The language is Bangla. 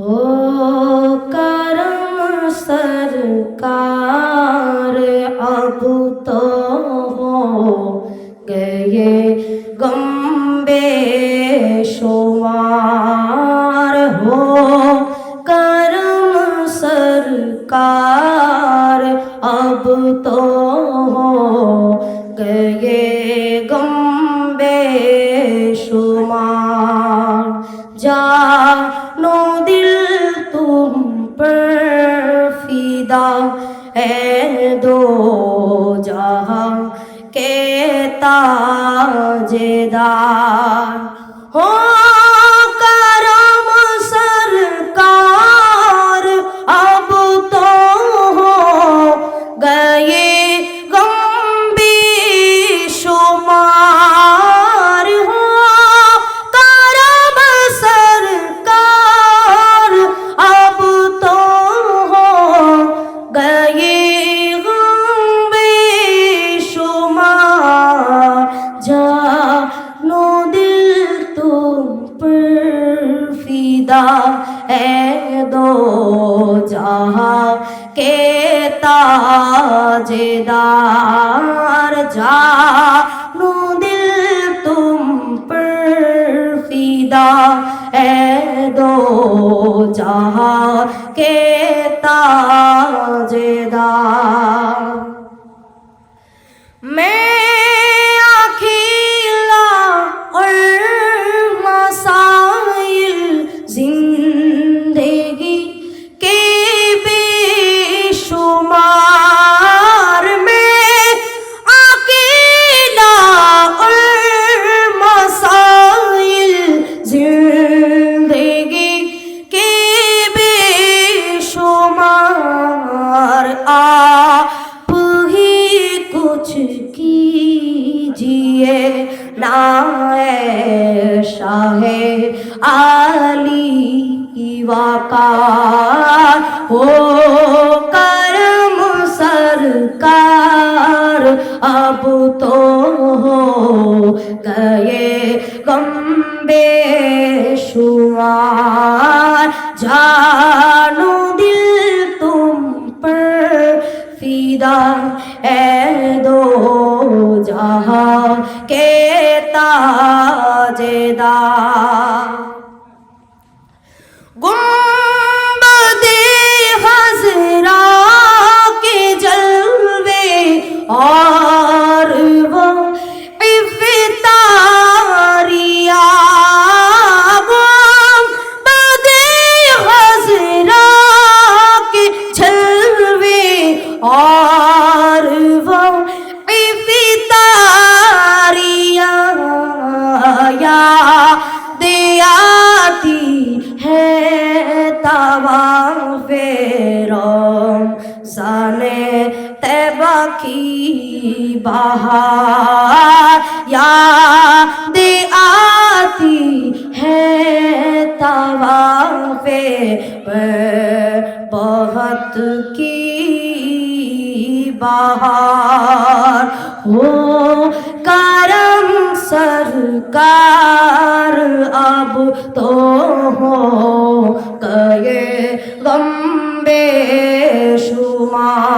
हो نضلت برفدا اے دو جہاں کے تاجدار ফিদা দো যাহা কে তাজেদার যা নুদিল তুম ফিদা দো যাহা কে তাজেদার ना शाहे आली वाकार हो करम सरकार अब तो हो गए गम्बे शुमार जानो তাজেদা तवाफे रमजाने तैबा की बहार। याद आती है तवाफे बहुत की बहार। हो करम सरकार, अब तो हो ضم بشمال